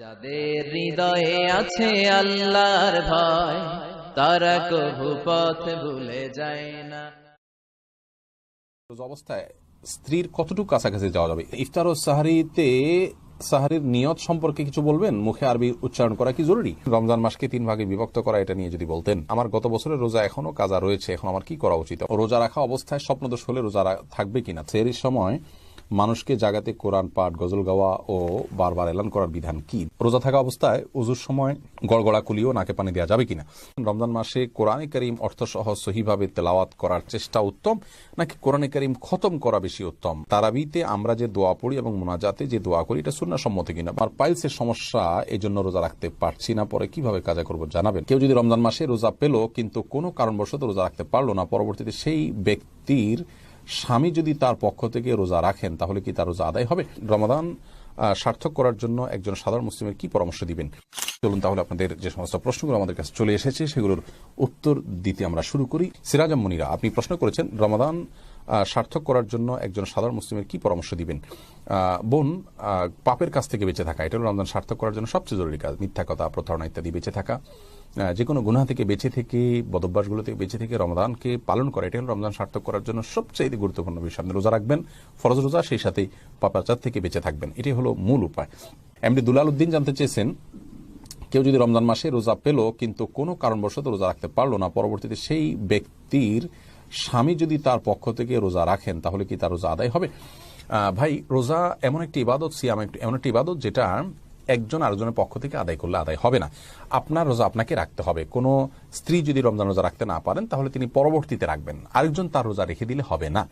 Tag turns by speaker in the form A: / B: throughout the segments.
A: যাদের হৃদয়ে আছে আল্লাহর ভয়, তারা কভু পথ ভুলে যায় না।
B: অবস্থায় স্ত্রীর কতটুকু কাছাকাছি যাওয়া যাবে? ইফতার ও সাহারিতে, সাহারির নিয়ত সম্পর্কে কিছু বলবেন? মুখে আরবি উচ্চারণ করা কি জরুরি? রমজান মাসকে তিন ভাগে বিভক্ত করা, এটা নিয়ে যদি বলতেন। আমার গত বছরের রোজা এখনও কাজা রয়েছে, এখন আমার কি করা উচিত? রোজা রাখা অবস্থায় স্বপ্নদোষ হলে রোজা থাকবে কিনা? সেরির সময় মানুষকে জাগাতে কোরআন পাঠ, গজল গাওয়া ও বারবার এলান করার বিধান কি? রোজা থাকা অবস্থায় উজুর সময় গড়গড়া কুলিও নাকে পানি দেওয়া যাবে কিনা? রমজান মাসে কোরআনে করিম অর্থসহ সহিভাবে তেলাওয়াত করার চেষ্টা উত্তম, নাকি কোরআনে করিম খতম করা বেশি উত্তম? তারাবিতে আমরা যে দোয়া পড়ি এবং মোনাজাতে যে দোয়া করি, এটা শূন্য সম্মত কিনা? আর পাইলসের সমস্যা এই জন্য রোজা রাখতে পারছি না, পরে কীভাবে কাজা করব জানাবেন? কেউ যদি রমজান মাসে রোজা পেল, কিন্তু কোনো কারণবশত রোজা রাখতে পারল না, পরবর্তীতে সেই ব্যক্তির স্বামী যদি তার পক্ষ থেকে রোজা রাখেন, তাহলে কি তার রোজা আদায় হবে? রমাদান সার্থক করার জন্য একজন সাধারণ মুসলিমের কি পরামর্শ দিবেন? চলুন তাহলে আপনাদের যে সমস্ত প্রশ্নগুলো আমাদের কাছে চলে এসেছে, সেগুলোর উত্তর দিতে আমরা শুরু করি। সিরাজাম মনিরা, আপনি প্রশ্ন করেছেন, রমাদান সার্থক করার জন্য একজন সাধারণ মুসলিমের কি পরামর্শ দিবেন? বোন পাপের কাছ থেকে বেঁচে থাকা, এটা হলো রমজান সার্থক করার জন্য সবচেয়ে জরুরি কাজ, মিথ্যা কথা, প্রতারণা ইত্যাদি বেঁচে থাকা। যে কোনো গুনাহ থেকে বেঁচে থেকে, বদভ্যাসগুলো থেকে বেঁচে থেকে রমদানকে পালন করা এটা হলো রমজান সার্থক করার জন্য সবচেয়ে গুরুত্বপূর্ণ বিষয়। আপনি রোজা রাখবেন, ফরজ রোজা, সেই সাথে পাপাচার থেকে বেঁচে থাকবেন। এটি হলো মূল উপায়। এমনি দুলাল উদ্দিন জানতে চেয়েছেন, কেউ যদি রমজান মাসে রোজা পেল, কিন্তু কোনো কারণবশত রোজা রাখতে পারল না, পরবর্তীতে সেই ব্যক্তির স্বামী যদি তার পক্ষ থেকে রোজা রাখেন, তাহলে কি তার রোজা আদায় হবে? ভাই, রোজা এমন একটি ইবাদত, সিয়াম এমন একটি ইবাদত যেটা একজন আরেকজনের পক্ষ থেকে আদায় করলে আদায় হবে না। আপনার রোজা আপনাকে রাখতে হবে। কোনো স্ত্রী যদি রমজান রোজা রাখতে না পারেন, তাহলে তিনি পরবর্তীতে রাখবেন আরেকজন তার রোজা রেখে দিলে হবে না।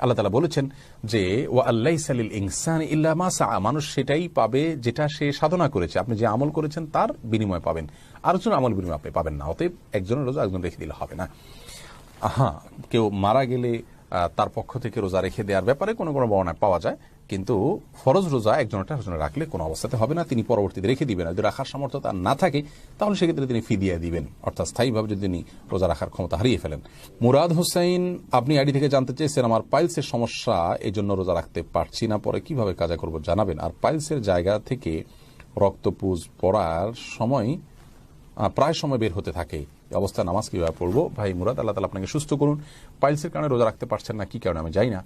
B: আল্লাহ তালা বলেছেন যে ও আল্লাহ সালিল ইনসান ইল্লা মা সাআ। মানুষ সেটাই পাবে যেটা সে সাধনা করেছে। আপনি যে আমল করেছেন, তার বিনিময় পাবেন। আরেকজন আমল বিনিময় আপনি পাবেন না। অতএব একজনের রোজা একজন রেখে দিলে হবে না। হ্যাঁ কেউ মারা গেলে তার পক্ষ থেকে রোজা রেখে দেওয়ার ব্যাপারে কোনো কোনো বর্ণনা পাওয়া যায়। কিন্তু ফরজ রোজা একজনটা একজনে রাখলে কোনো অবস্থাতে হবে না, তিনি পরবর্তীতে রেখে দিবেন। যদি রাখার সামর্থ্য তার না থাকে, তাহলে সেক্ষেত্রে তিনি ফিদিয়া দিবেন। অর্থাৎ স্থায়ীভাবে যদি তিনি রোজা রাখার ক্ষমতা হারিয়ে ফেলেন। মুরাদ হোসেন, আপনি আইডি থেকে জানতে চেয়েছেন, আমার পাইলসের সমস্যা এই জন্য রোজা রাখতে পারছি না, পরে কীভাবে কাজা করব জানাবেন। আর পাইলসের জায়গা থেকে রক্তপুজ পড়ার সময় প্রায় সময় বের হতে থাকে। এই অবস্থায় নামাজ কীভাবে পড়ব? ভাই মুরাদ, আল্লাহ তালা আপনাকে সুস্থ করুন। পাইলসের কারণে রোজা রাখতে পারছেন না, কি কারণে আমি জানি না।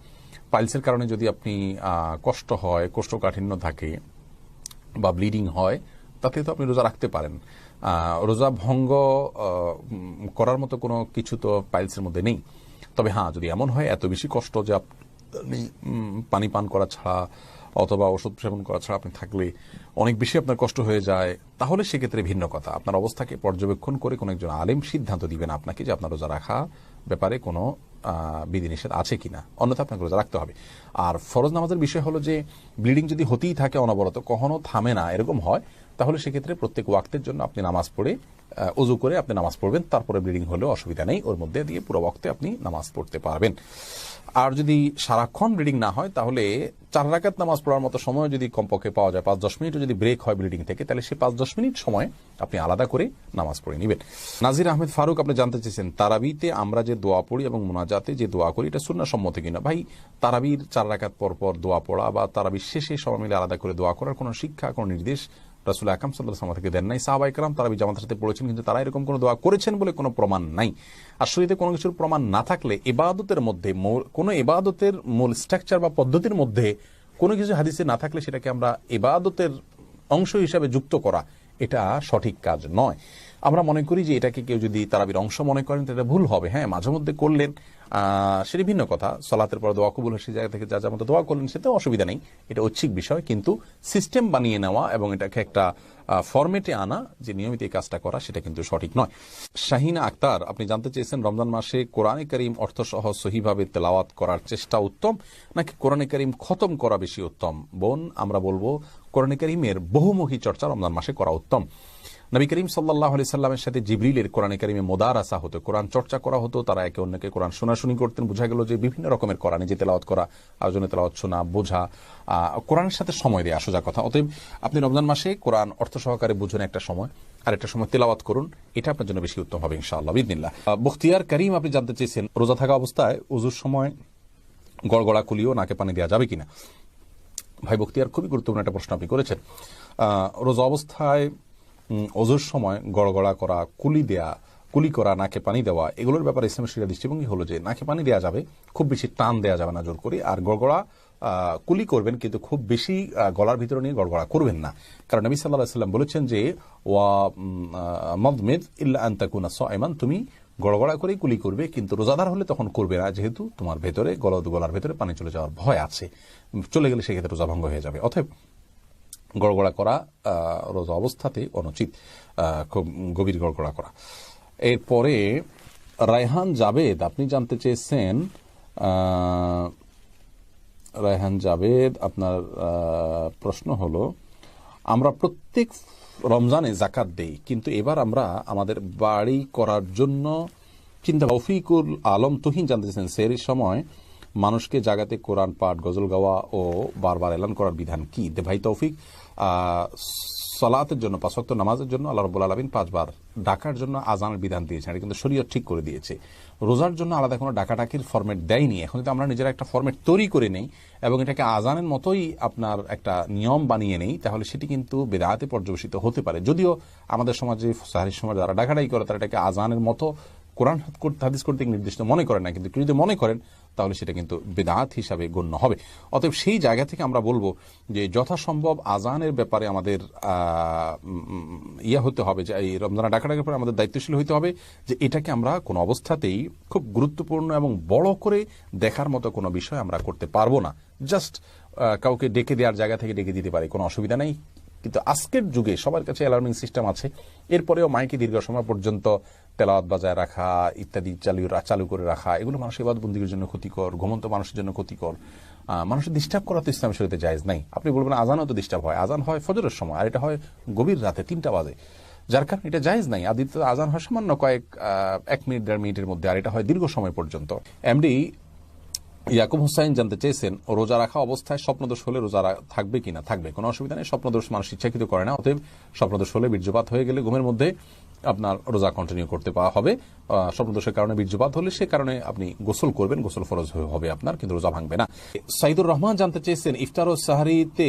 B: পাইলসের কারণে যদি আপনি কষ্ট হয়, কোষ্ঠকাঠিন্য থাকে বা ব্লিডিং হয়, তাতে তো আপনি রোজা রাখতে পারেন। রোজা ভঙ্গ করার মতো কোনো কিছু তো পাইলসের মধ্যে নেই। তবে হ্যাঁ যদি এমন হয়, এত বেশি কষ্ট যে আপনি পানি পান করা ছাড়া অথবা ওষুধ সেবন করা ছাড়া আপনি থাকলে অনেক বেশি আপনার কষ্ট হয়ে যায়, তাহলে সেক্ষেত্রে ভিন্ন কথা। আপনার অবস্থাকে পর্যবেক্ষণ করে কোনো একজন আলেম সিদ্ধান্ত দিবেন আপনাকে যে আপনার রোজা রাখা ব্যাপারে কোনো বিধিনিষেধ আছে কিনা। অন্যথা আপনাকে রোজা রাখতে হবে। আর ফরজ নামাজের বিষয় হলো যে, ব্লিডিং যদি হতেই থাকে অনবরত, কখনো থামে না, এরকম হয় তাহলে সেক্ষেত্রে প্রত্যেক ওয়াক্তের জন্য আপনি নামাজ পড়ে অজু করে আপনি নামাজ পড়বেন, তারপরে ব্লিডিং হলেও অসুবিধা নেই, ওর মধ্যে দিয়ে পুরো ওয়াক্তে আপনি নামাজ পড়তে পারবেন। আর যদি সারাক্ষণ ব্লিডিং না হয়, তাহলে চার রাকাত নামাজ পড়ার মতো সময় যদি কমপক্ষে পাওয়া যায়, পাঁচ দশ মিনিটও যদি ব্রেক হয় ব্লিডিং থেকে, তাহলে সে পাঁচ দশ মিনিট সময় আপনি আলাদা করে নামাজ পড়ে নেবেন। নাজির আহমেদ ফারুক, আপনি জানতে চেয়েছেন, তারাবিতে আমরা যে দোয়া পড়ি এবং মোনাজাতে যে দোয়া করি, এটা শূন্য সম্মত কিনা? ভাই, তারাবির চার রাকাত পর পর দোয়া পড়া বা তারাবির শেষে সবাই মিলে আলাদা করে দোয়া করার কোনো শিক্ষা, কোনো নির্দেশ রাসুল আকাম সাল্লাহ সাল্লাম থেকে দেন নাই। সাহাবাই কালাম তারা জামাতের সাথে পড়েছেন, কিন্তু তারা এরকম কোনো দোয়া করেছেন বলে কোনো প্রমাণ নাই। আর শরীরে কোনো কিছুর প্রমাণ না থাকলে এবাদতের মধ্যে কোনো এবাদতের মূল স্ট্রাকচার বা পদ্ধতির মধ্যে কোনো কিছু হাদিসে না থাকলে সেটাকে আমরা এবাদতের অংশ হিসাবে যুক্ত করা, এটা সঠিক কাজ নয়। আমরা মনে করি যে এটাকে কেউ যদি তারাবির অংশ মনে করেন এটা ভুল হবে। হ্যাঁ মাঝে মধ্যে করলেন সেটা ভিন্ন কথা। সলাতের পর দোয়া কবুল সেই জায়গা থেকে যা যা মতো দোয়া করলেন সেটাও অসুবিধা নেই। এটা ঐচ্ছিক বিষয়, কিন্তু সিস্টেম বানিয়ে নেওয়া এবং এটাকে একটা ফরমেটে আনা, যে নিয়মিত এই কাজটা করা, সেটা কিন্তু সঠিক নয়। শাহিনা আক্তার, আপনি জানতে চেয়েছেন রমজান মাসে কোরআনে করিম অর্থসহ সহিভাবে তেলাওয়াত করার চেষ্টা উত্তম, নাকি কোরআনে করিম খতম করা বেশি উত্তম? বোন, আমরা বলব কোরআনে করিমের বহুমুখী চর্চা রমজান মাসে করা উত্তম। নবী করিম সাল্লাহ আলি সাল্লামের সাথে জিবরিলের কোরআনে কারিমে মোদার আসা হতো, কোরআন চর্চা করা হতো, তারা একে অন্যকে কোরআন শোনাশুনি করতেন। বোঝা গেল যে বিভিন্ন রকমের কোরআনে যে তেলাওয়াত করা, আয়োজনে তেলাওয়াত শোনা, বোঝা কোরআনের সাথে সময় দেওয়া সোজা কথা। অতএব আপনি রমজান মাসে কোরআন অর্থ সহকারে বুঝুন একটা সময়, আর একটা সময় তেলাওয়াত করুন, এটা আপনার জন্য বেশি উত্তম হবে ইনশাআল্লাহ বিদিনিল্লাহ বখতিয়ার করিম আপনি জানতে চেয়েছেন, রোজা থাকা অবস্থায় উজুর সময় গড়গড়া কুলিও নাকে পানি দেওয়া যাবে কিনা? ভাই বক্তিয়ার খুবই গুরুত্বপূর্ণ একটা প্রশ্ন আপনি করেছেন। রোজা অবস্থায় অজুর সময় গড়গড়া করা, কুলি দেয়া, কুলি করা, নাকে পানি দেওয়া, এগুলোর ব্যাপারে ইসলামের শিরা দৃষ্টিভঙ্গি হলো যে নাকে পানি দেওয়া যাবে, খুব বেশি টান দেওয়া যাবে না জোর করে, আর গড়গড়া কুলি করবেন কিন্তু খুব বেশি গলার ভিতরে নিয়ে গড়গড়া করবেন না। কারণ নবী সাল্লাহ সাল্লাম বলেছেন যে, ওয়া মদমেদ ইল্লা আন্তাকুনা সাইমান, তুমি গড়গড়া করেই কুলি করবে, কিন্তু রোজাদার হলে তখন করবে না, যেহেতু তোমার ভেতরে, গলা গলার ভেতরে পানি চলে যাওয়ার ভয় আছে। চলে গেলে সেক্ষেত্রে রোজা ভঙ্গ হয়ে যাবে। অতএব গড়গড়া করা রোজা অবস্থাতে অনুচিত খুব গভীর গড়গড়া করা। এরপরে রায়হান জাবেদ, আপনি জানতে চেয়েছেন রায়হান জাবেদ, আপনার প্রশ্ন হলো, আমরা প্রত্যেক রমজানে জাকাত দেই, কিন্তু এবার আমরা আমাদের বাড়ি করার জন্য চিন্তা রফিকুল আলম তুহিন জানতেছেন সেরির সময় মানুষকে জাগাতে কোরআন পাঠ, গজল গাওয়া ও বারবার এলান করার বিধান কি? দে ভাই তৌফিক সলাতের জন্য পাঁচক্ত নামাজের জন্য আল্লাহ রবুল আলমিন পাঁচবার ডাকার জন্য আজানের বিধান দিয়েছেন। এটা কিন্তু শরীয়ত ঠিক করে দিয়েছে। রোজার জন্য আলাদা কোনো ডাকাডাকির ফরম্যাট দেয়নি। এখন যদি আমরা নিজেরা একটা ফরম্যাট তৈরি করে নেই এবং এটাকে আজানের মতোই আপনার একটা নিয়ম বানিয়ে নেই, তাহলে সেটি কিন্তু বেদাতে পর্যবেসিত হতে পারে। যদিও আমাদের সমাজে সাহারির সময় যারা ডাকাডাকি করে, তারা এটাকে আজানের মতো কোরআন হাদিস করতে নির্দিষ্ট মনে করেন না, কিন্তু যদি মনে করেন। তাহলে সেটা কিন্তু বেদাত হিসাবে গণ্য হবে। অতএব সেই জায়গা থেকে আমরা বলব যে যথাসম্ভব আজানের ব্যাপারে আমাদের ইয়ে হতে হবে, যে এই রমজানা ডাকাডাকের পরে আমাদের দায়িত্বশীল হতে হবে যে এটাকে আমরা কোনো অবস্থাতেই খুব গুরুত্বপূর্ণ এবং বড় করে দেখার মতো কোনো বিষয় আমরা করতে পারব না। জাস্ট কাউকে ডেকে দেওয়ার জায়গা থেকে ডেকে দিতে পারি, কোনো অসুবিধা নেই। কিন্তু আজকের যুগে সবার কাছে অ্যালার্মিং সিস্টেম আছে। এরপরেও মাইকে দীর্ঘ সময় পর্যন্ত তেলাওয়াত বাজায় রাখা, ইত্যাদি চালু চালু করে রাখা, এগুলো মানুষের ইবাদবন্দির জন্য ক্ষতিকর, ঘুমন্ত মানুষের জন্য ক্ষতিকর। মানুষের ডিস্টার্ব করা তো ইসলাম শরীরে জায়েজ নাই। আপনি বলবেন আজানও তো ডিস্টার্ব হয়। আজান হয় ফজরের সময়, আর এটা হয় গভীর রাতে, তিনটা বাজে। যার কারণে এটা জায়েজ নাই। আদিত্য আজান হয় সামান্য কয়েক এক মিনিট, দেড় মিনিটের মধ্যে, আর এটা হয় দীর্ঘ সময় পর্যন্ত। এমডি ইয়াকুব হুসাইন জানতে চেয়েছেন, রোজা রাখা অবস্থায় স্বপ্নদোষ হলে রোজা থাকবে কিনা? থাকবে, কোনো অসুবিধা নেই। স্বপ্নদোষ মানুষ ইচ্ছাকৃত করে না, অতএব স্বপ্নদোষ হলে বীর্যপাত হয়ে গেলে ঘুমের মধ্যে আপনার রোজা কন্টিনিউ করতে পাওয়া হবে। স্বপ্নদোষের কারণে বীর্যপাত হলে সে কারণে আপনি গোসল করবেন, গোসল ফরজ হবে আপনার, কিন্তু রোজা ভাঙবে না। সাইদুর রহমান জানতে চেয়েছেন, ইফতার ও সাহারিতে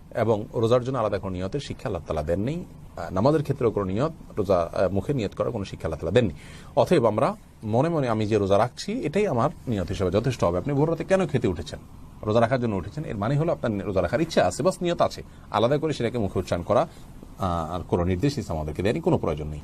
B: এবং রোজার জন্য আলাদা কোনো নিয়তের শিক্ষা আল্লাহ তালা দেননি। নামাজের ক্ষেত্রে কোনো নিয়ত, রোজা মুখে নিয়ত করার কোনো শিক্ষা আল্লাহ তালা দেননি। অতএব আমরা মনে মনে আমি যে রোজা রাখছি, এটাই আমার নিয়ত হিসেবে যথেষ্ট হবে। আপনি ভোর রাতে কেন খেতে উঠেছেন? রোজা রাখার জন্য উঠেছেন, এর মানে হলো আপনার রোজা রাখার ইচ্ছা আছে, বাস নিয়ত আছে। আলাদা করে সেটাকে মুখে উচ্চারণ করা আর কোনো নির্দেশ আমাদেরকে দেয়নি, কোনো প্রয়োজন নেই।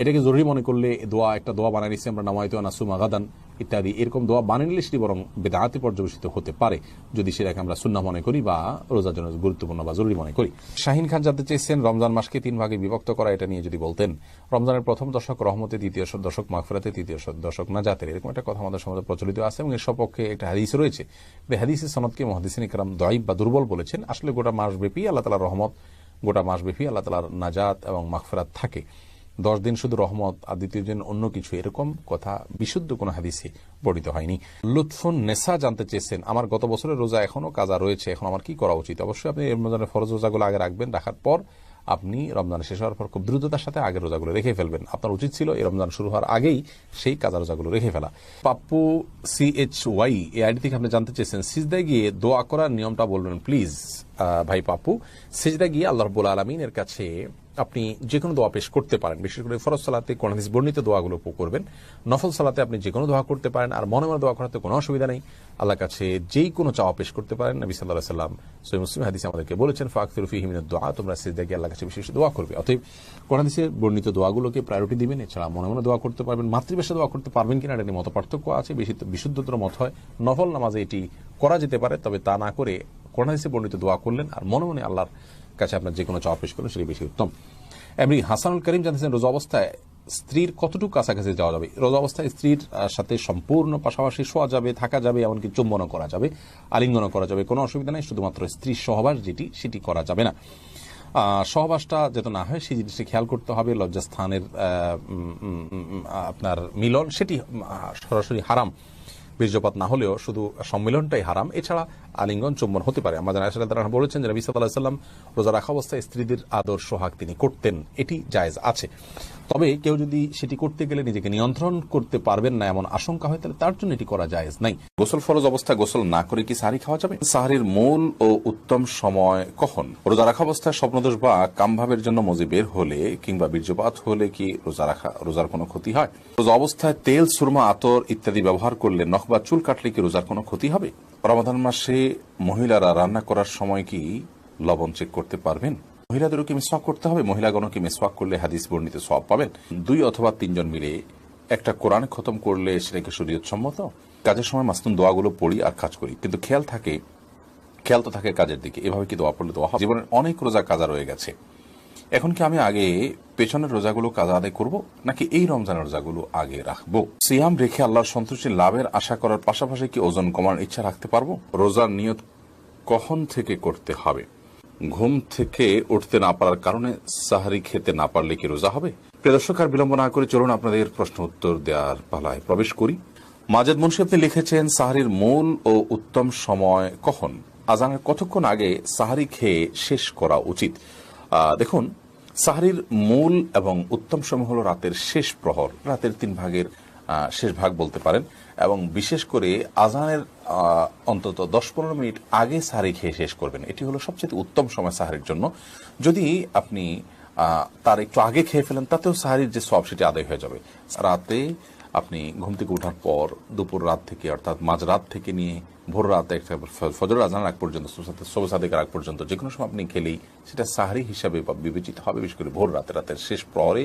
B: এটাকে জরুরি মনে করলে দোয়া, একটা দোয়া বানিয়ে নিচ্ছি আমরা নামাইতো নাসুম আগাদান ইত্যাদি। এরকম দোয়া বানিয়ে নিলে সেটি বরং বেদাহাতে পর্যবেসিত হতে পারে, যদি সেটাকে আমরা সুন্না মনে করি বা রোজার জন্য গুরুত্বপূর্ণ বা জরুরি মনে করি। শাহিন খান জানতে চেয়েছেন, রমজান মাসকে তিন ভাগে বিভক্ত করা, এটা নিয়ে যদি বলতেন। রমজানের প্রথম দশক রহমতে, দ্বিতীয় দশক মাগফিরাতে, তৃতীয় দশক নাজাতের, এরকম একটা কথা আমাদের সমাজে প্রচলিত আছে এবং এর সপক্ষে একটা হাদিস রয়েছে। হাদিসের সনদকে মহাদিসিন ইকরাম দয়ীব বা দুর্বল বলেছেন। আসলে গোটা মাসব্যাপী আল্লাহ তালার রহমত, গোটা মাসব্যাপী আল্লাহ তালার নাজাত এবং মাগফিরাত থাকে। দশ দিন শুধু রহমত আর দ্বিতীয় দিন অন্য কিছু, এরকম কথা বিশুদ্ধ কোনো হাদিসে বর্ণিত হয়নি। লুৎফুন নেসা জানতে চেয়েছেন, আমার গত বছরের রোজা এখনও কাজা রয়েছে, এখন আমার কি করা উচিত? অবশ্যই আপনি রমজানের ফরজ রোজাগুলো আগে রাখবেন, রাখার পর আপনি রমজান শেষ হওয়ার পর খুব দ্রুততার সাথে আগের রোজাগুলো রেখে ফেলবেন। আপনার উচিত ছিল এই রমজান শুরু হওয়ার আগেই সেই কাজা রোজাগুলো রেখে ফেলা। পাপ্পু সি এইচ ওয়াই, এই আইডি থেকে আপনি জানতে চেয়েছেন, সিজদায় গিয়ে দোয়া করার নিয়মটা বলবেন, প্লিজ ভাই পাপ্পু। সিজদা গিয়ে আল্লাহ রব্বুল আলমিনের কাছে আপনি যে কোনো দোয়া পেশ করতে পারেন। বিশেষ করে ফরজ সালাতে হাদিস বর্ণিত দোয়াগুলো করবেন। নফল সালাতে আপনি যে কোনো দোয়া করতে পারেন আর মনে মনে দোয়া করাতে কোনো অসুবিধা নেই। আল্লাহর কাছে যেই কোনো চাওয়া পেশ করতে পারেন। নবী সাল্লাহ সাল্লাম সৈ মুসলিম হাদিস আমাদেরকে বলেছেন ফাকফির ফিহিমিনের দোয়া তোমরা সিজদা গিয়ে আল্লাহ কাছে বিশেষ দোয়া করবে। অতএব কোন হাদিসের বর্ণিত দোয়াগুলোকে প্রায়োরিটি দিবেন। এছাড়া মনে মনে দোয়া করতে পারবেন। মাতৃভাষা দোয়া করতে পারবেন কিনা এটা নিয়ে মত পার্থক্য আছে। বেশি বিশুদ্ধতর মত হয়। নফল নামাজে এটি করা যেতে পারে। তবে তা না করে হাদিসে বর্ণিত দোয়া করলেন আর মনে মনে আল্লাহর কাছে আপনার যে কোনো চাওয়া পেশ করলেন সেটি বেশি উত্তম। এমনি হাসানুল করিম জানতেছেন রোজা অবস্থায় স্ত্রীর কতটুকু কাছাকাছি যাওয়া যাবে? রোজা অবস্থায় স্ত্রীর সাথে সম্পূর্ণ পাশাপাশি শোয়া যাবে, থাকা যাবে, এমনকি চুম্বনও করা যাবে, আলিঙ্গনও করা যাবে। কোনো অসুবিধা নেই, শুধুমাত্র স্ত্রীর সহবাস যেটি, সেটি করা যাবে না। সহবাসটা যাতে না হয়, সেই জিনিসটা খেয়াল করতে হবে। লজ্জাস্থানের আপনার মিলন, সেটি সরাসরি হারাম। বীর্যপাত না হলেও শুধু সম্মিলনটাই হারাম। এছাড়া আলিঙ্গন চুম্বন হতে পারে। আমাদের আসলে তারা বলেছেন যে নবী সাল্লাহ সাল্লাম রোজা রাখা অবস্থায় স্ত্রীদের আদর সোহাগ তিনি করতেন। এটি জায়েজ আছে। তবে কেউ যদি সেটি করতে গেলে নিজেকে নিয়ন্ত্রণ করতে পারবেন না এমন আশঙ্কা হয়, তাহলে তার জন্য এটি করা জায়েজ নাই। গোসল ফরজ অবস্থায় গোসল না করে কি সাহারি খাওয়া যাবে? সাহারির মূল ও উত্তম সময় কখন? রোজা রাখা অবস্থায় স্বপ্নদোষ বা কামভাবের জন্য মজি বের হলে কিংবা বীর্যপাত হলে কি রোজা রাখা, রোজার কোনো ক্ষতি হয়? রোজা অবস্থায় তেল, সুরমা, আতর ইত্যাদি ব্যবহার করলে নখ বা চুল কাটলে কি রোজার কোনো ক্ষতি হবে? রমাদান মাসে মহিলারা রান্না করার সময় কি লবণ চেক করতে পারবেন? মহিলাদেরও কি মিসওয়াক করতে হবে মহিলাগণও কি মিসওয়াক করলে হাদিস বর্ণিত সব পাবেন। দুই অথবা তিনজন মিলে একটা কোরআন খতম করলে সেটাকে শরীয়ত সম্মত কাজের সময় মাস্তুন দোয়াগুলো পড়ি আর কাজ করি। কিন্তু খেয়াল থাকে, খেয়াল তো থাকে কাজের দিকে। এভাবে কি দোয়া পড়লে দোয়া হবে জীবনের অনেক রোজা কাজা রয়ে গেছে। এখন কি আমি আগে পেছনের রোজাগুলো কাজা আদায় করব, নাকি এই রমজানের রোজাগুলো আগে রাখব? সিয়াম রেখে আল্লাহর সন্তুষ্টি লাভের আশা করার পাশাপাশি কি ওজন কমার ইচ্ছা রাখতে পারব? রোজার নিয়ত কখন থেকে করতে হবে? ঘুম থেকে উঠতে না পারার কারণে সাহারি খেতে না পারলে কি রোজা হবে? প্রিয় দর্শক, আর বিলম্ব না করে চলুন আপনাদের প্রশ্ন উত্তর দেওয়ার পালায় প্রবেশ করি। মাজেদ মুন্সি আপনি লিখেছেন, সাহারির মূল ও উত্তম সময় কখন? আজানের কতক্ষণ আগে সাহারি খেয়ে শেষ করা উচিত? দেখুন, সাহারির মূল এবং উত্তম সময় হলো রাতের শেষ প্রহর। রাতের তিন ভাগের শেষ ভাগ বলতে পারেন। এবং বিশেষ করে আজানের অন্তত দশ পনেরো মিনিট আগে সাহারি খেয়ে শেষ করবেন। এটি হলো সবচেয়ে উত্তম সময় সাহারির জন্য। যদি আপনি তার একটু আগে খেয়ে ফেলেন, তাতেও সাহারির যে সব সেটি আদায় হয়ে যাবে। রাতে আপনি ঘুম থেকে ওঠার পর দুপুর রাত থেকে, অর্থাৎ মাঝরাত থেকে নিয়ে ভোর রাত একটা ফজর, আজান আগ পর্যন্ত সবে সাদেকের আগ পর্যন্ত যে কোনো সময় আপনি খেলেই সেটা সাহারি হিসাবে বা বিবেচিত হবে, বিশেষ করে ভোর রাতে, রাতের শেষ প্রহরে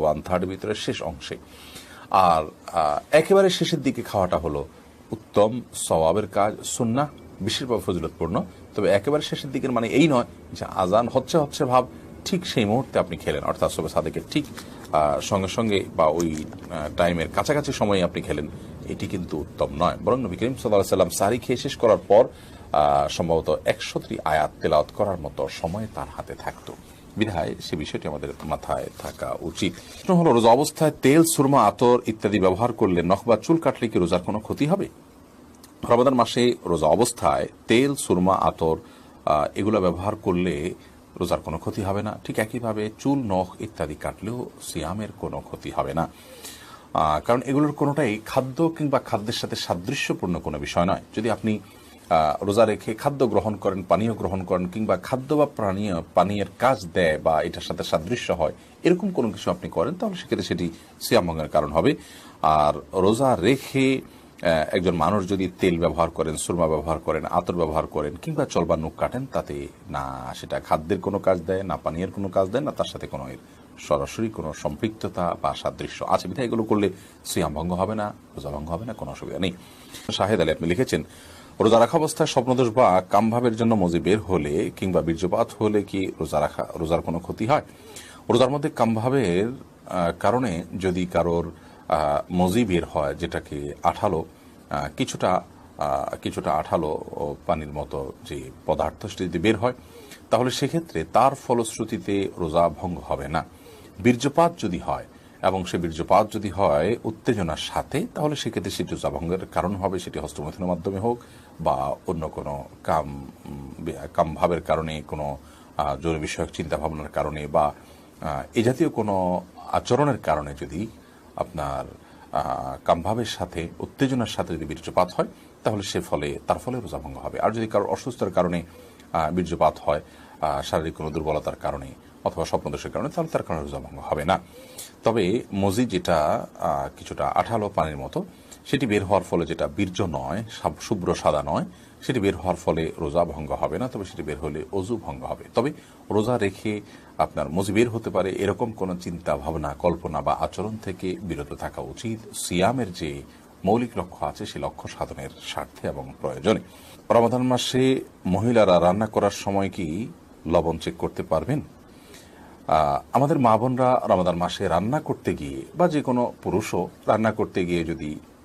B: ওয়ান থার্ড ভিতরে শেষ অংশে। আর একেবারে শেষের দিকে খাওয়াটা হলো উত্তম সওয়াবের কাজ সুন্না বেশিরভাগ ফজিলতপূর্ণ। তবে একেবারে শেষের দিকের মানে এই নয় যে আজান হচ্ছে হচ্ছে ভাব, ঠিক সেই মুহূর্তে আপনি খেলেন। অর্থাৎ সবে সাদেকের ঠিক সঙ্গে সঙ্গে বা ওই টাইমের কাছাকাছি সময়ে আপনি খেলেন, এটি কিন্তু উত্তম নয়। বরং নবী করিম সাল্লাহ সাল্লাম সারি খেয়ে শেষ করার পর সম্ভবত একশোটি আয়াত তেলাওয়াত করার মতো সময় তার হাতে থাকতো। বিধায় সে বিষয়টি আমাদের মাথায় থাকা উচিত। প্রশ্ন হলো, রোজা অবস্থায় তেল, সুরমা, আতর ইত্যাদি ব্যবহার করলে নখ বা চুল কাটলে কি রোজার কোনো ক্ষতি হবে? রমাদান মাসে রোজা অবস্থায় তেল, সুরমা, আতর এগুলো ব্যবহার করলে রোজার কোনো ক্ষতি হবে না। ঠিক একইভাবে চুল, নখ ইত্যাদি কাটলেও সিয়ামের কোনো ক্ষতি হবে না। কারণ এগুলোর কোনোটাই খাদ্য কিংবা খাদ্যের সাথে সাদৃশ্যপূর্ণ কোনো বিষয় নয়। যদি আপনি রোজা রেখে খাদ্য গ্রহণ করেন, পানীয় গ্রহণ করেন কিংবা খাদ্য বা পানীয় পানীয়ের কাজ দেয় বা এটার সাথে সাদৃশ্য হয়, এরকম কোনো কিছু আপনি করেন, তাহলে সেক্ষেত্রে সেটি সিয়াম ভঙ্গের কারণ হবে। আর রোজা রেখে একজন মানুষ যদি তেল ব্যবহার করেন, সুরমা ব্যবহার করেন, আতর ব্যবহার করেন কিংবা চলবা নুক কাটেন, তাতে না সেটা খাদ্যের কোনো কাজ দেয়, না পানীয়ের কোনো কাজ দেয়, না তার সাথে কোনো এর সরাসরি কোনো সম্পৃক্ততা বা সাদৃশ্য আছে। বিধায় এগুলো করলে সিয়াম ভঙ্গ হবে না, রোজা ভঙ্গ হবে না, কোনো অসুবিধা নেই। শাহেদ আলী আপনি লিখেছেন রোজা রাখা অবস্থায় স্বপ্নদোষ বা কামভাবের জন্য মজি বের হলে কিংবা বীর্যপাত হলে কি রোজা রাখা, রোজার কোনো ক্ষতি হয়? রোজার মধ্যে কামভাবের কারণে যদি কারোর মজি বের হয় যেটাকে আঠালো কিছুটা কিছুটা আঠালো পানির মতো যে পদার্থ সেটি যদি বের হয়, তাহলে সেক্ষেত্রে তার ফলশ্রুতিতে রোজা ভঙ্গ হবে না। বীর্যপাত যদি হয় এবং সে বীর্যপাত যদি হয় উত্তেজনার সাথে, তাহলে সেক্ষেত্রে সেটি রোজা ভঙ্গের কারণ হবে, সেটি হস্তমৈথুনের মাধ্যমে হোক বা অন্য কোনো কাম উম, কাম ভাবের কারণে কোনো জরুরি বিষয়ক চিন্তা ভাবনার কারণে বা এ জাতীয় কোনো আচরণের কারণে যদি আপনার কামভাবের সাথে উত্তেজনার সাথে যদি বীর্যপাত হয় তাহলে সে ফলে তার ফলে রোজা ভঙ্গ হবে। আর যদি কারোর অসুস্থতার কারণে বীর্যপাত হয় শারীরিক কোনো দুর্বলতার কারণে অথবা স্বপ্নদোষের কারণে তাহলে তার কারণে রোজা ভঙ্গ হবে না। তবে মজি যেটা কিছুটা আঠালো পানির মতো সেটি বের হওয়ার ফলে যেটা বীর্য নয় শুভ্র সাদা নয়, সেটি বের হওয়ার ফলে রোজা ভঙ্গ হবে না, তবে সেটি বের হলে অজু ভঙ্গ হবে। তবে রোজা রেখে আপনার মজি বের হতে পারে, এরকম কোনো চিন্তা, ভাবনা, কল্পনা বা আচরণ থেকে বিরত থাকা উচিত। সিয়ামের যে মৌলিক লক্ষ্য আছে, সে লক্ষ্য সাধনের স্বার্থে এবং প্রয়োজনে। রমাদান মাসে মহিলারা রান্না করার সময় কি লবণ চেক করতে পারবেন? আমাদের মা বোনরা রমাদান মাসে রান্না করতে গিয়ে বা যে কোনো পুরুষও রান্না করতে গিয়ে যদি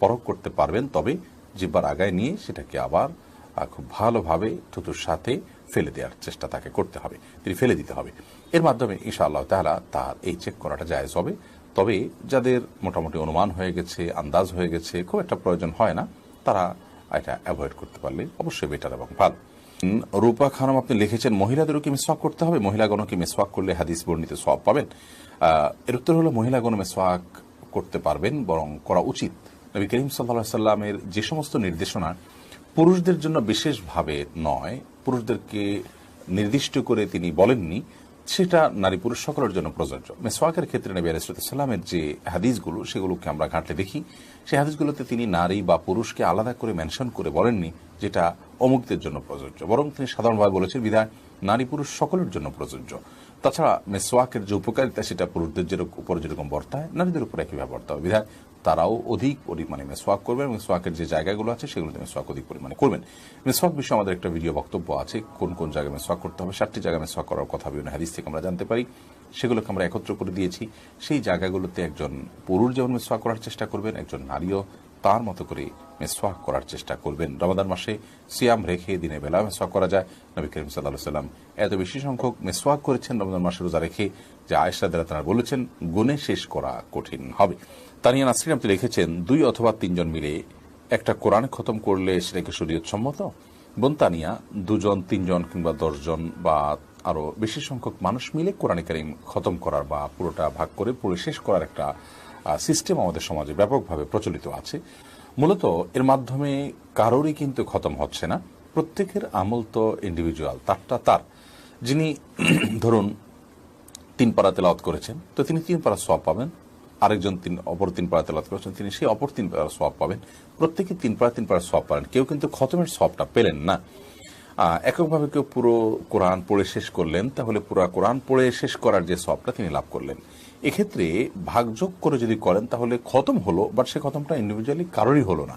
B: পরখ করতে পারবেন, তবে জিব্বার আগায় নিয়ে সেটাকে আবার খুব ভালোভাবে থুতুর সাথে ফেলে দেওয়ার চেষ্টা তাকে করতে হবে, তিনি ফেলে দিতে হবে। এর মাধ্যমে ইনশাআল্লাহ তাহলে তার এই চেক করাটা জায়েজ হবে। তবে যাদের মোটামুটি অনুমান হয়ে গেছে, আন্দাজ হয়ে গেছে, খুব একটা প্রয়োজন হয় না, তারা এটা অ্যাভয়েড করতে পারলে অবশ্যই বেটার এবং ভালো। রূপা খানম, আপনি লিখেছেন, মহিলাদেরও কি মেসওয়াক করতে হবে? মহিলাগণ কি মেসওয়াক করলে হাদিস বর্ণিত সব পাবেন? এর উত্তর হলো মহিলাগণ মেসওয়াক করতে পারবেন, বরং করা উচিত। নবী করিম সাল্লাহ সাল্লামের যে সমস্ত নির্দেশনা পুরুষদের জন্য বিশেষভাবে নয়, পুরুষদেরকে নির্দিষ্ট করে তিনি বলেননি, সেটা নারী পুরুষ সকলের জন্য প্রযোজ্য। মেসওয়াকের ক্ষেত্রে নবী আলাইসালামের যে হাদিসগুলো, সেগুলোকে আমরা ঘাঁটলে দেখি। সেই হাদিসগুলোতে তিনি নারী বা পুরুষকে আলাদা করে মেনশন করে বলেননি, যেটা অমুকদের জন্য প্রযোজ্য। বরং তিনি সাধারণভাবে বলেছেন, বিধায় নারী পুরুষ সকলের জন্য প্রযোজ্য। তাছাড়া মেসওয়াকের যে উপকারিতা, সেটা পুরুষদের যেরকম উপর যেরকম বর্তায়, নারীদের উপর একইভাবে বর্তায়। বিধায় তারাও অধিক পরিমাণে মেসওয়াক করবেন এবং মেসওয়াকের যে জায়গাগুলো আছে সেগুলোতে মেসওয়াক অধিক পরিমাণে করবেন। মেসওয়াক বিষয়ে আমাদের একটা ভিডিও বক্তব্য আছে, কোন কোন জায়গায় মেসওয়াক করতে হবে, সাতটি জায়গায় মেসওয়াক করার কথা বিভিন্ন হাদিস থেকে আমরা জানতে পারি। সেগুলোকে আমরা একত্র করে দিয়েছি। সেই জায়গাগুলোতে একজন পুরুষ যেমন মেসওয়াক করার চেষ্টা করবেন, একজন নারীও তার মতো করে মেসওয়াক করার চেষ্টা করবেন। রমাদান মাসে সিয়াম রেখে দিনের বেলা মেসওয়াক করা যায়। নবী করিম সাল্লাহ সাল্লাম এত বেশি সংখ্যক মেসওয়াক করেছেন রমজান মাসে রোজা রেখে, যে আয়েশা দ্বারা তারা বলেছেন, গুণে শেষ করা কঠিন হবে। তানিয়া নাসরিন, আপনি লিখেছেন, দুই অথবা তিনজন মিলে একটা কোরআন খতম করলে সেটাকে শরীয়ত সম্মত বোন তানিয়া, দুজন, তিনজন কিংবা দশজন বা আরও বেশি সংখ্যক মানুষ মিলে কোরআন কারিম খতম করার বা পুরোটা ভাগ করে পুরো শেষ করার একটা সিস্টেম আমাদের সমাজে ব্যাপকভাবে প্রচলিত আছে। মূলত এর মাধ্যমে কারোরই কিন্তু খতম হচ্ছে না। প্রত্যেকের আমল তো ইন্ডিভিজুয়াল তারটা তার। যিনি, ধরুন, তিন পারা তেলাওয়াত করেছেন, তো তিনি তিন পারা সব পাবেন। আরেকজন তিন, অপর তিন পারা তেলাওয়াত করেছেন। তিনি সেই অপর তিন পারা সোয়াব পাবেন। প্রত্যেকে তিন পারা তিন পারা সোয়াব পাবেন কেউ কিন্তু খতমের সোয়াবটা পেলেন না। এককভাবে কেউ পুরো কোরআন পড়ে শেষ করলেন, তাহলে পুরো কোরআন পড়ে শেষ করার যে সবটা তিনি লাভ করলেন। এক্ষেত্রে ভাগযোগ করে যদি করেন, তাহলে খতম হলো বাট সে খতমটা ইন্ডিভিজুয়ালি কারোরই হলো না।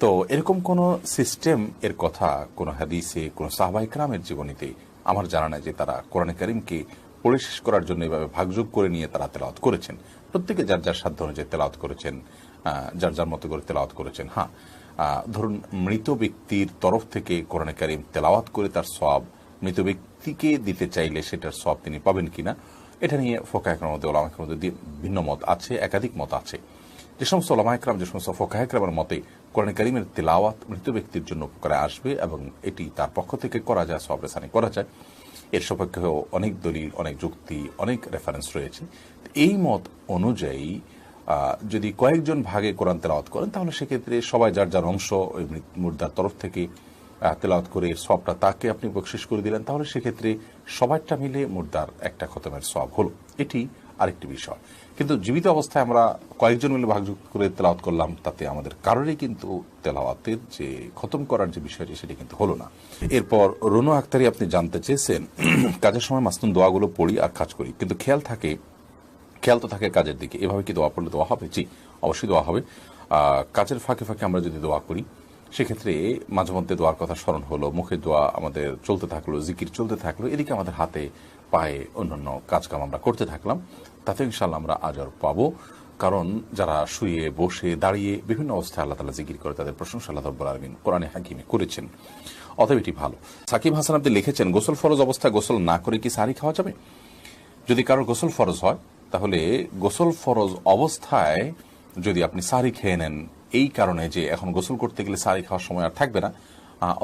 B: তো এরকম কোন সিস্টেম এর কথা কোন হাদিসে, কোন সাহবাই ক্রামের জীবনীতে আমার জানা নাই যে তারা কোরআন করিমকে পড়ে শেষ করার জন্য এভাবে ভাগযোগ করে নিয়ে তারা তেলাওয়াত করেছেন। প্রত্যেকে যার যার সাধ্য অনুযায়ী তেলাওয়াত করেছেন যার যার মতো করে তেলাওয়াত করেছেন হ্যাঁ। ধরুন, মৃত ব্যক্তির তরফ থেকে কোরআন করিম তেলাওয়াত করে তার সব মৃত ব্যক্তিকে দিতে চাইলে সেটার সব তিনি পাবেন কিনা, এটা নিয়ে ফোকা একরামের মধ্যে ওলামা একরামের মধ্যে ভিন্ন মত আছে, একাধিক মত আছে। যে সমস্ত ওলামা একরাম যে সমস্ত ফোকা একরামের মতে কোরআন করিমের তেলাওয়াত মৃত ব্যক্তির জন্য উপকারে আসবে এবং এটি তার পক্ষ থেকে করা যায় সব রেসানি করা যায়। এর সপক্ষেও অনেক দলিল, অনেক যুক্তি, অনেক রেফারেন্স রয়েছে। এই মত অনুযায়ী যদি কয়েকজন ভাগে কোরআন তেলাওয়াত করেন, তাহলে সেক্ষেত্রে সবাই যার যার অংশ ওই মুর্দার তরফ থেকে তেলাওত করে সবটা তাকে আপনি বকশিস করে দিলেন, তাহলে সেক্ষেত্রে সবারটা মিলে মুর্দার একটা খতমের সব হলো। এটি আরেকটি বিষয়। কিন্তু জীবিত অবস্থায় আমরা কয়েকজন মিলে ভাগযোগ করে তেলাওয়াত করলাম, তাতে আমাদের কারোরই কিন্তু তেলাওয়াতের যে খতম করার যে বিষয়টি, সেটি কিন্তু হলো না। এরপর রনু আক্তারি আপনি জানতে চেয়েছেন, কাজের সময় মাস্তুন দোয়াগুলো পড়ি আর কাজ করি। কিন্তু খেয়াল থাকে, খেয়াল তো থাকে কাজের দিকে। এভাবে কি দোয়া পড়লে দোয়া হবে? জি, অবশ্যই দোয়া হবে। কাজের ফাঁকে ফাঁকে আমরা যদি দোয়া করি, সেক্ষেত্রে মাঝে মধ্যে দোয়ার কথা স্মরণ হলো, মুখে দোয়া আমাদের চলতে থাকল, জিকির চলতে থাকল, এদিকে আমাদের হাতে, পায়ে অন্যান্য কাজকাম আমরা করতে থাকলাম। তাতে ইনশাল্লাহ আমরা আজর পাবো। কারণ যারা শুয়ে, বসে, দাঁড়িয়ে বিভিন্ন অবস্থায় আল্লাহ তালা জিকির করে তাদের প্রশংসা আল্লাহ রব্বুল আলমিন কোরআনে হাকিমে করেছেন। অতএব এটি ভালো। সাকিব হাসান আপনি লিখেছেন, গোসল ফরজ অবস্থায় গোসল না করে কি সারি খাওয়া যাবে? যদি কারোর গোসল ফরজ হয়, তাহলে গোসল ফরজ অবস্থায় যদি আপনি সারি খেয়ে নেন, এই কারণে যে এখন গোসল করতে গেলে সারি খাওয়ার সময় আর থাকবে না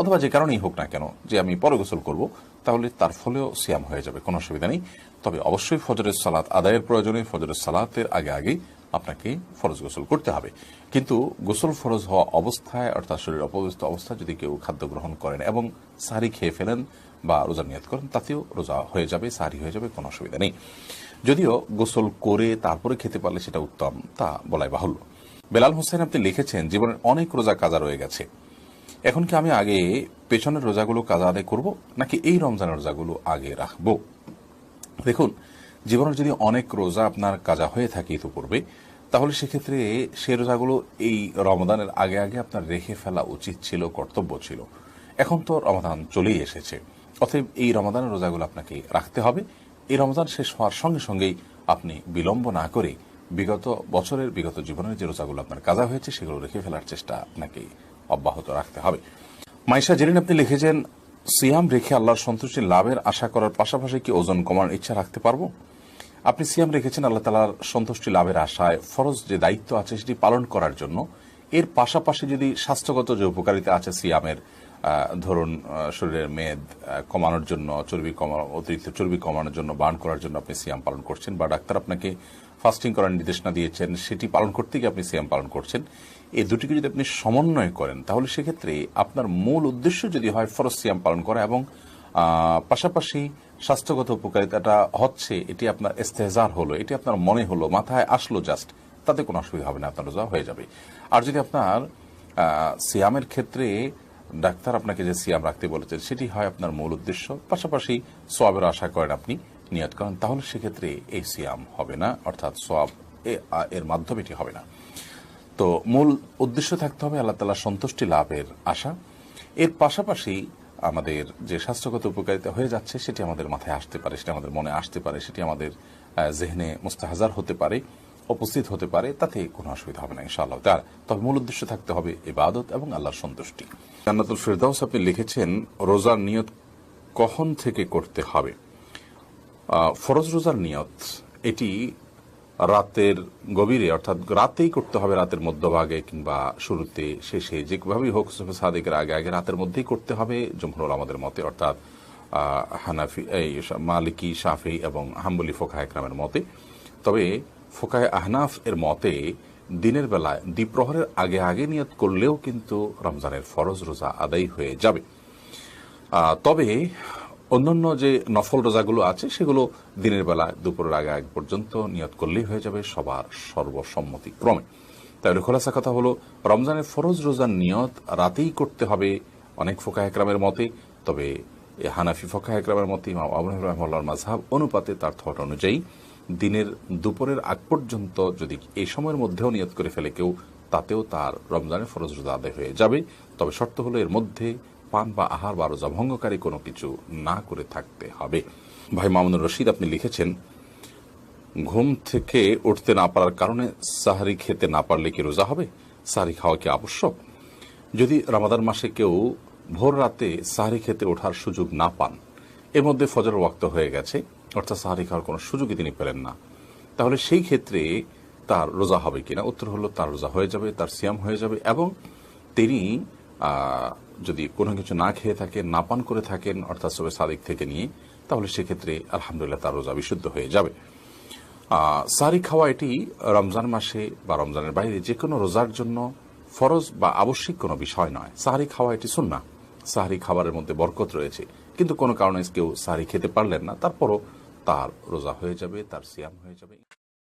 B: অথবা যে কারণেই হোক না কেন, যে আমি পরে গোসল করব, তাহলে তার ফলেও সিয়াম হয়ে যাবে, কোনো অসুবিধা নেই। তবে অবশ্যই ফজরের সালাত আদায়ের প্রয়োজনে ফজরের সালাতের আগে আগে আপনাকে ফরজ গোসল করতে হবে। কিন্তু গোসল ফরজ হওয়া অবস্থায়, অর্থাৎ শরীর অপবিত্র অবস্থায় যদি কেউ খাদ্য গ্রহণ করেন এবং সারি খেয়ে ফেলেন বা রোজা নিয়ত করেন, তাতেও রোজা হয়ে যাবে সারি হয়ে যাবে, কোনো অসুবিধা নেই। যদিও গোসল করে তারপরে খেতে পারলে সেটা উত্তম, তা বলাই বাহুল্য। বেলাল হোসেন আপনি লিখেছেন, জীবনের অনেক রোজা কাজা রয়ে গেছে। এখন কি আমি আগে পেছনের রোজাগুলো কাজা আদায় করব, নাকি এই রমজানের রোজাগুলো আগে রাখব? দেখুন, জীবনের যদি অনেক রোজা আপনার কাজা হয়ে থাকে ইতিপূর্বে, তাহলে সেক্ষেত্রে সে রোজাগুলো এই রমদানের আগে আগে আপনার রেখে ফেলা উচিত ছিল, কর্তব্য ছিল। এখন তো রমাদান চলেই এসেছে। অতএব এই রমাদানের রোজাগুলো আপনাকে রাখতে হবে। এই রমজান শেষ হওয়ার সঙ্গে সঙ্গেই আপনি বিলম্ব না করে বিগত বছরের, বিগত জীবনের যে রোজাগুলো আপনার কাজা হয়েছে, সেগুলো রেখে ফেলার চেষ্টা আপনাকে অব্যাহত রাখতে হবে। মাইশা জেরিন আপনি লিখেছেন সিয়াম রেখে আল্লাহর সন্তুষ্টি লাভের আশা করার পাশাপাশি কি ওজন কমার ইচ্ছা রাখতে পারব? আপনি সিয়াম রেখেছেন আল্লাহ তালার সন্তুষ্টি লাভের আশায়। ফরজ যে দায়িত্ব আছে সেটি পালন করার জন্য। এর পাশাপাশি যদি স্বাস্থ্যগত যে উপকারিতা আছে সিয়ামের ধরুন শরীরের মেদ কমানোর জন্য, চর্বি কমানো, অতিরিক্ত চর্বি কমানোর জন্য, বার্ন করার জন্য আপনি সিয়াম পালন করছেন বা ডাক্তার আপনাকে ফাস্টিং করার নির্দেশনা দিয়েছেন, সেটি পালন করতে গিয়ে আপনি সিয়াম পালন করছেন। এই দুটিকে যদি আপনি সমন্বয় করেন, তাহলে সেক্ষেত্রে আপনার মূল উদ্দেশ্য যদি হয় ফরজ সিয়াম পালন করা এবং পাশাপাশি স্বাস্থ্যগত উপকারিতাটা হচ্ছে, এটি আপনার ইস্তেহজার হলো, এটি আপনার মনে হলো, মাথায় আসলো জাস্ট তাতে কোনো অসুবিধা হবে না, আপনার রোজা হয়ে যাবে। আর যদি আপনার সিয়ামের ক্ষেত্রে ডাক্তার আপনাকে যে সিয়াম রাখতে বলেছেন, সেটি হয় আপনার মূল উদ্দেশ্য, পাশাপাশি সোয়াবের আশা করেন আপনি, নিয়ত করেন, তাহলে সেক্ষেত্রে এই সিয়াম হবে না, অর্থাৎ সোয়াব এর মাধ্যমে এটি হবে না। তো মূল উদ্দেশ্য থাকতে হবে আল্লাহ তালা সন্তুষ্টি লাভের আশা। এর পাশাপাশি আমাদের যে স্বাস্থ্যগত উপকারিতা হয়ে যাচ্ছে সেটি আমাদের মাথায় আসতে পারে, সেটি আমাদের মনে আসতে পারে, সেটি আমাদের জেহনে মুস্তাহাজার হতে পারে, উপস্থিত হতে পারে, তাতে কোনো অসুবিধা হবে না ইনশাআল্লাহ। তার, তবে মূল উদ্দেশ্য থাকতে হবে ইবাদত এবং আল্লাহর সন্তুষ্টি। জান্নাতুল ফিরদাউস আপনি লিখেছেন, রোজার নিয়ত কখন থেকে করতে হবে? ফরজ রোজার নিয়ত, এটি রাতের গভীরে, অর্থাৎ রাতেই করতে হবে রাতের মধ্যভাগে কিংবা শুরুতে, শেষে যেভাবেই হোক সাদিকের আগে আগে রাতের মধ্যেই করতে হবে জমহুর আমাদের মতে, অর্থাৎ হানাফি, এই মালিকি, শাফি এবং হাম্বলি ফোকা একরামের মতে। তবে ফোকায় আহনাফ এর মতে, দিনের বেলায় দ্বীপ্রহরের আগে আগে নিয়ত করলেও কিন্তু রমজানের ফরজ রোজা আদায় হয়ে যাবে। তবে অন্যান্য যে নফল রোজাগুলো আছে, সেগুলো দিনের বেলা দুপুরের আগে আগ পর্যন্ত নিয়ত করলেই হয়ে যাবে সবার সর্বসম্মতি ক্রমে। তাহলে খোলাসা কথা হলো, রমজানের ফরজ রোজার নিয়ত রাতেই করতে হবে অনেক ফোকা একরামের মতে, তবে হানাফি ফোকা একরামের মতে ইমাম আবু হানিফা রাহিমাহুল্লাহর মাযহাব অনুপাতে তার থট অনুযায়ী দিনের দুপুরের আগ পর্যন্ত যদি এই সময়ের মধ্যেও নিয়ত করে ফেলে কেউ, তাতেও তার রমজানের ফরজ রোজা আদায় হয়ে যাবে। তবে শর্ত হলো এর মধ্যে পান বা আহার বা রোজা ভঙ্গকারী কোনো কিছু না করে থাকতে হবে। ভাই মামুনুর রশিদ, আপনি লিখেছেন, ঘুম থেকে উঠতে না পারার কারণে সাহারি খেতে না পারলে কি রোজা হবে? সাহারি খাওয়া কি আবশ্যক? যদি রামাদান মাসে কেউ ভোর রাতে সাহারি খেতে ওঠার সুযোগ না পান, এর মধ্যে ফজর ওয়াক্ত হয়ে গেছে, অর্থাৎ সাহারি খাওয়ার কোনো সুযোগই তিনি পেলেন না, তাহলে সেই ক্ষেত্রে তার রোজা হবে কিনা? উত্তর হলো, তার রোজা হয়ে যাবে, তার সিয়াম হয়ে যাবে এবং তিনি যদি কোনো কিছু না খেয়ে থাকেন, না পান করে থাকেন, অর্থাৎ সবে সাদিক থেকে নিয়ে, তাহলে সেক্ষেত্রে আলহামদুলিল্লাহ তার রোজা বিশুদ্ধ হয়ে যাবে। সারি খাওয়া এটি রমজান মাসে বা রমজানের বাইরে যে কোনো রোজার জন্য ফরজ বা আবশ্যিক কোনো বিষয় নয়। সাহারি খাওয়া এটি সুন্না সাহারি খাবারের মধ্যে বরকত রয়েছে। কিন্তু কোনো কারণে কেউ সাহারি খেতে পারলেন না, তারপরও তার রোজা হয়ে যাবে, তার সিয়াম হয়ে যাবে।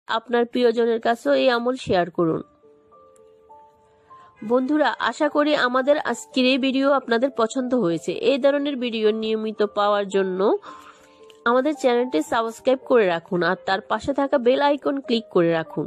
C: আপনার প্রিয়জনের কাছেও এই আমল শেয়ার করুন। বন্ধুরা, আশা করি আমাদের আজকের এই ভিডিও আপনাদের পছন্দ হয়েছে। এই ধরনের ভিডিও নিয়মিত পাওয়ার জন্য আমাদের চ্যানেলটি সাবস্ক্রাইব করে রাখুন আর তার পাশে থাকা বেল আইকন ক্লিক করে রাখুন।